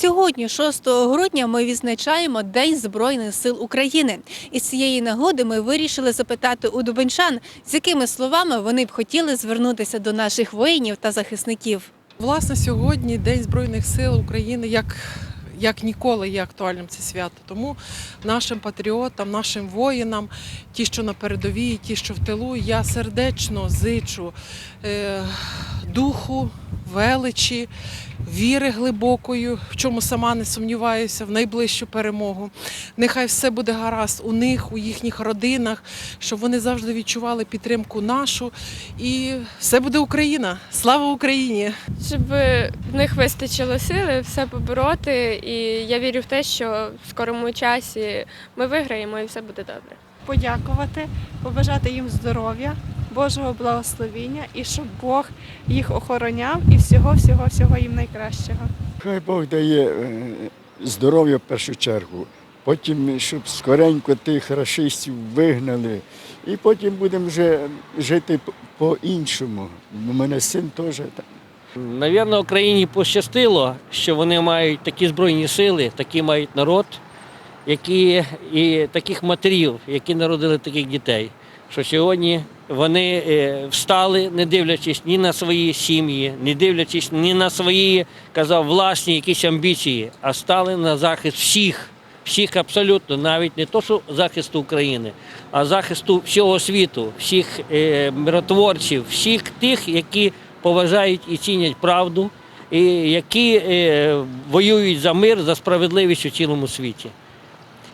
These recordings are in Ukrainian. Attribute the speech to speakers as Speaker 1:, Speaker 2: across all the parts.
Speaker 1: Сьогодні, 6 грудня, ми відзначаємо День Збройних сил України. І з цієї нагоди ми вирішили запитати у дубенчан, з якими словами вони б хотіли звернутися до наших воїнів та захисників.
Speaker 2: Власне, сьогодні День Збройних сил України як, як ніколи є актуальним це свято. Тому нашим патріотам, нашим воїнам, ті, що на передовій, ті, що в тилу, я сердечно зичу е, духу, величі, віри глибокої, в чому сама не сумніваюся, в найближчу перемогу. Нехай все буде гаразд у них, у їхніх родинах, щоб вони завжди відчували підтримку нашу. І все буде Україна. Слава Україні!
Speaker 3: щоб в них вистачило сили все побороти. І я вірю в те, що в скорому часі ми виграємо і все буде добре.
Speaker 4: подякувати, побажати їм здоров'я, Божого благословіння і щоб Бог їх охороняв і всього, всього, всього їм найкращого.
Speaker 5: Хай Бог дає е, здоров'я в першу чергу. Потім, щоб скоренько тих рашистів вигнали. І потім будемо вже жити по- по-іншому. У мене син теж так.
Speaker 6: Навірно, Україні пощастило, що вони мають такі збройні сили, такий мають народ, які, і таких матерів, які народили таких дітей. Що сьогодні вони е, встали, не дивлячись ні на свої сім'ї, не дивлячись ні на свої, казав, власні якісь амбіції, а стали на захист всіх, всіх абсолютно, навіть не то, що захисту України, а захисту всього світу, всіх е, миротворців, всіх тих, які поважають і цінять правду, і які е, воюють за мир, за справедливість у цілому світі.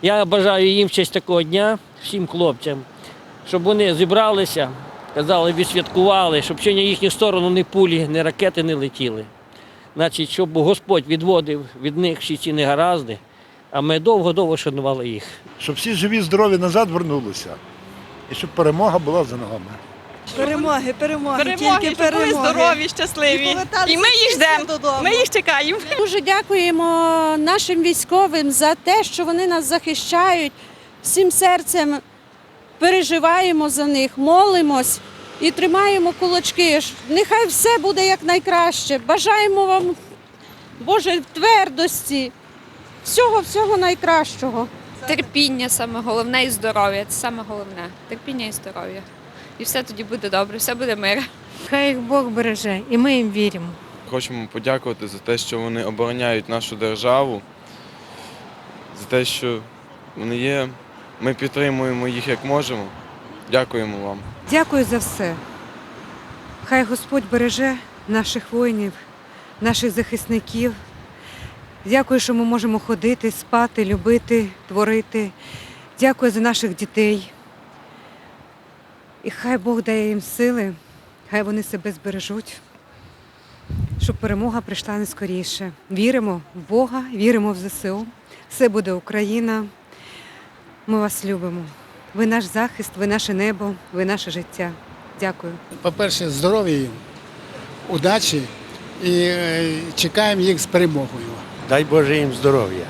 Speaker 6: Я бажаю їм честь такого дня, всім хлопцям, щоб вони зібралися, казали, відсвяткували, щоб сьогодні в їхню сторону ні пулі, ні ракети не летіли. Значить, щоб Господь відводив від них всі ці негаразди, а ми довго-довго шанували їх.
Speaker 7: щоб всі живі, здорові назад вернулися. І щоб перемога була за ногами.
Speaker 8: Перемоги, перемоги,
Speaker 9: Перемоги,
Speaker 8: тільки
Speaker 9: щоб були
Speaker 8: перемоги.
Speaker 9: здорові, щасливі.
Speaker 8: поверталися
Speaker 9: І ми їх ждемо. Ми їх чекаємо.
Speaker 10: Дуже дякуємо нашим військовим за те, що вони нас захищають. Всім серцем переживаємо за них, молимось і тримаємо кулачки. Нехай все буде як найкраще. Бажаємо вам, Боже, твердості, всього, всього найкращого.
Speaker 3: Терпіння саме головне і здоров'я. Це саме головне. Терпіння і здоров'я. І все тоді буде добре, все буде мир.
Speaker 1: Хай їх Бог береже, і ми їм віримо.
Speaker 11: Хочемо подякувати за те, що вони обороняють нашу державу, за те, що вони є. Ми підтримуємо їх як можемо. Дякуємо вам.
Speaker 8: Дякую за все. Хай Господь береже наших воїнів, наших захисників. Дякую, що ми можемо ходити, спати, любити, творити. Дякую за наших дітей. І хай Бог дає їм сили, хай вони себе збережуть, щоб перемога прийшла не скоріше. Віримо в Бога, віримо в ЗСУ. Все буде Україна. Ми вас любимо. Ви наш захист, ви наше небо, ви наше життя. Дякую.
Speaker 12: По-перше, здоров'я їм, удачі і е, чекаємо їх з перемогою.
Speaker 7: Дай Боже їм здоров'я,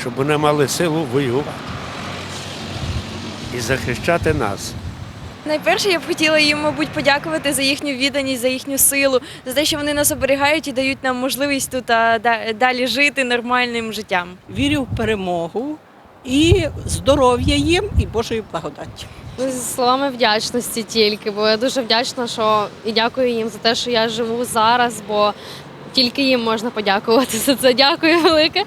Speaker 7: щоб вони мали силу воювати і захищати нас.
Speaker 9: Найперше я б хотіла їм, мабуть, подякувати за їхню відданість, за їхню силу, за те, що вони нас оберігають і дають нам можливість тут а, далі жити нормальним життям.
Speaker 8: Вірю в перемогу і здоров'я їм і Божої благодаті.
Speaker 3: З словами вдячності тільки, бо я дуже вдячна, що і дякую їм за те, що я живу зараз, бо тільки їм можна подякувати за це. Дякую велике.